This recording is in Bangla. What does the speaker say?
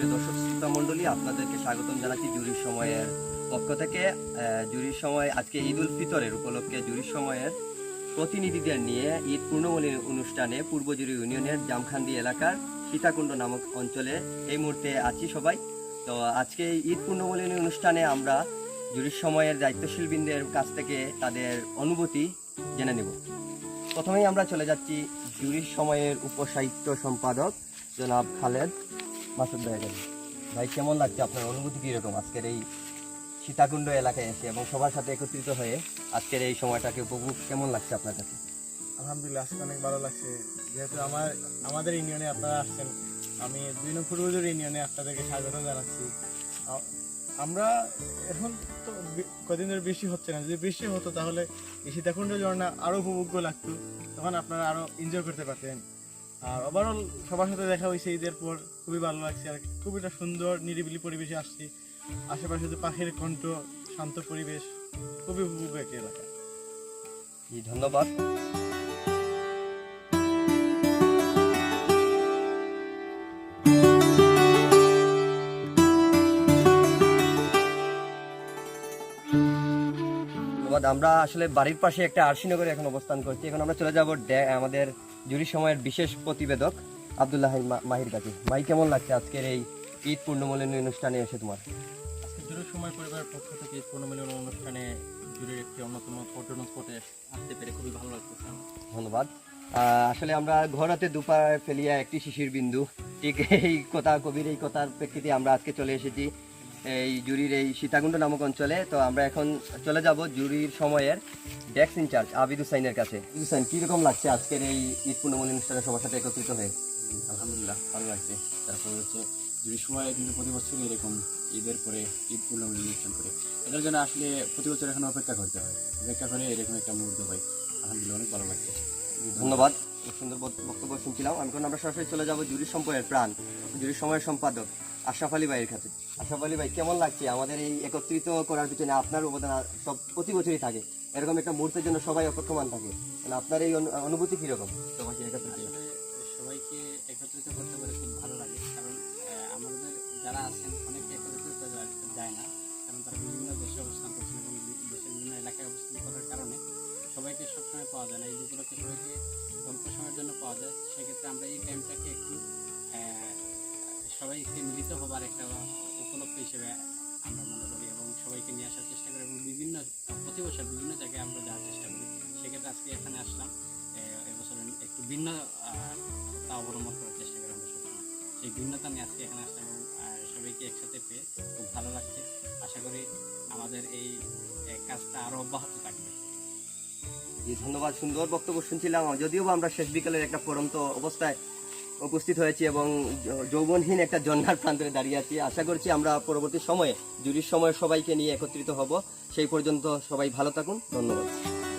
সুপ্রিয় দর্শক শ্রোতা মণ্ডলী আপনাদেরকে স্বাগতম জানাচ্ছি জুরির সময়ের পক্ষ থেকে। জুরির সময়, আজকে ঈদ উল ফিতরের উপলক্ষে জুরির সময়ের প্রতিনিধিদের নিয়ে ঈদ পূর্ণমলী অনুষ্ঠানে ইউনিয়নের জামখান্দি এলাকার সীতাকুণ্ড নামক অঞ্চলে এই মুহূর্তে আছি সবাই। তো আজকে ঈদ পূর্ণমলী অনুষ্ঠানে আমরা জুরির সময়ের দায়িত্বশীল বৃন্দের কাছ থেকে তাদের অনুভূতি জেনে নেব। প্রথমেই আমরা চলে যাচ্ছি জুরির সময়ের উপসাহিত্য সম্পাদক জনাব খালেদ মাসুদ ভাই কাছে। ভাই, কেমন লাগছে আপনার অনুভূতি কীরকম আজকের এই সীতাকুণ্ড এলাকায় এসে এবং সবার সাথে একত্রিত হয়ে আজকের এই সময়টাকে উপভোগ, কেমন লাগছে আপনার কাছে? আলহামদুলিল্লাহ, আজকে অনেক ভালো লাগছে। যেহেতু আমার, আমাদের ইউনিয়নে আপনারা আসছেন, আমি দুই নম্বর পূর্বজোর ইউনিয়নে আপনাদেরকে স্বাগত জানাচ্ছি। আমরা এখন তো কদিন ধরে বৃষ্টি হচ্ছে না। যদি বৃষ্টি হতো তাহলে এই সীতাকুণ্ড ঝর্ণা আরও উপভোগ্য লাগতো। তখন আপনারা আরও এনজয় করতে পারতেন। আর ওভারঅল সবার সাথে দেখা হয়েছে ঈদের পর, খুবই ভালো লাগছে আর খুবই একটা সুন্দর, নিরিবিলি পরিবেশে আসছি। আশেপাশে যে পাখির কণ্ঠ, শান্ত পরিবেশ, খুবই উপভোগ্য একটি এলাকা। ধন্যবাদ। আমরা আসলে বাড়ির পাশে একটা আরশিনগরে এখন অবস্থান করছি। এখন আমরা চলে যাব আমাদের জুরি সময়ের বিশেষ প্রতিবেদক আবদুল্লাহ মাহির কাছে মাহি কেমন লাগছে আজকের এই ঈদ পূর্ণমূল্য অনুষ্ঠানে এসে তোমার? আজকে জুড়ে সময় পরিবারের পক্ষ থেকে ঈদ পূর্ণমিলন অনুষ্ঠানে জুড়ের একটি অন্যতম পর্যটন স্পটে আসতে পেরে খুবই ভালো লাগতেছে ধন্যবাদ। আহ, আসলে আমরা ঘোরাতে দুপার ফেলিয়া একটি শিশির বিন্দু। ঠিক এই কথা কবির এই কথার প্রেক্ষিতে আমরা আজকে চলে এসেছি এই জুরির এই সীতাকুণ্ড নামক অঞ্চলে। তো আমরা এখন চলে যাব জুরির সময়ের ডেস্ক ইনচার্জ আবিদ হুসাইনের কাছে। আবিদ হুসাইন কীরকম লাগছে আজকের এই ঈদ পূর্ণমূল্য অনুষ্ঠানে সবার সাথে একত্রিত হয়ে? আলহামদুলিল্লাহ ভালো লাগছে। তারপর হচ্ছে যদি সময় কিন্তু প্রতি বছরই এরকম ঈদের পরে ঈদ পূর্ণমী অনুষ্ঠান করে। এটার জন্য আসলে প্রতি বছর এখন অপেক্ষা করতে হয়। অপেক্ষা করে এরকম একটা মুহূর্ত পাই আলহামদুলিল্লাহ অনেক ভালো লাগছে। ধন্যবাদ। সুন্দর বক্তব্য শুনছিলাম। আমি এখন আমরা সরাসরি চলে যাব জুরির সময়ের প্রাণ, জুরির সময়ের সম্পাদক আশরাফ আলী ভাইয়ের কাছে। আশরাফ আলী ভাই, কেমন লাগছে? আমাদের এই একত্রিত করার পিছনে আপনার অবদান সব প্রতি বছরই থাকে। এরকম একটা মুহূর্তের জন্য সবাই অপেক্ষমান থাকে। মানে আপনার এই অনুভূতি কীরকম? সবাইকে একত্রিত করতে পারে। খুব ভালো লাগে। কারণ আমাদের যারা আছেন, অনেকে একত্রিত যায় না। কারণ তারা বিভিন্ন দেশে অবস্থান করছেন এবং দেশের বিভিন্ন এলাকায় অবস্থান করার কারণে সবাইকে সবসময় পাওয়া যায় না। এই উপলক্ষে সবাইকে অল্প সময়ের জন্য পাওয়া যায়। সেক্ষেত্রে আমরা এই টাইমটাকে একটু সবাইকে মিলিত হবার একটা উপলক্ষ হিসেবে আমরা মনে করি এবং সবাইকে নিয়ে আসার চেষ্টা করি এবং বিভিন্ন প্রতি বছর বিভিন্ন জায়গায় আমরা যাওয়ার চেষ্টা করি। সেক্ষেত্রে আজকে এখানে আসলাম এবছর একটু ভিন্ন তা অবলম্বন করার চেষ্টা করি আমরা সবসময়। সেই ভিন্নতা নিয়ে আজকে এখানে আসলাম এবং সবাইকে একসাথে পেয়ে খুব ভালো লাগছে। আশা করি আমাদের এই কাজটা আরও অব্যাহত থাকবে। ধন্যবাদ। সুন্দর বক্তব্য শুনছিলাম। যদিও আমরা শেষ বিকালের একটা পরন্ত অবস্থায় উপস্থিত হয়েছি এবং যৌবনহীন একটা জন্নার প্রান্তরে দাঁড়িয়ে আছি। আশা করছি আমরা পরবর্তী সময়ে, জুরির সময় সবাইকে নিয়ে একত্রিত হব। সেই পর্যন্ত সবাই ভালো থাকুন। ধন্যবাদ।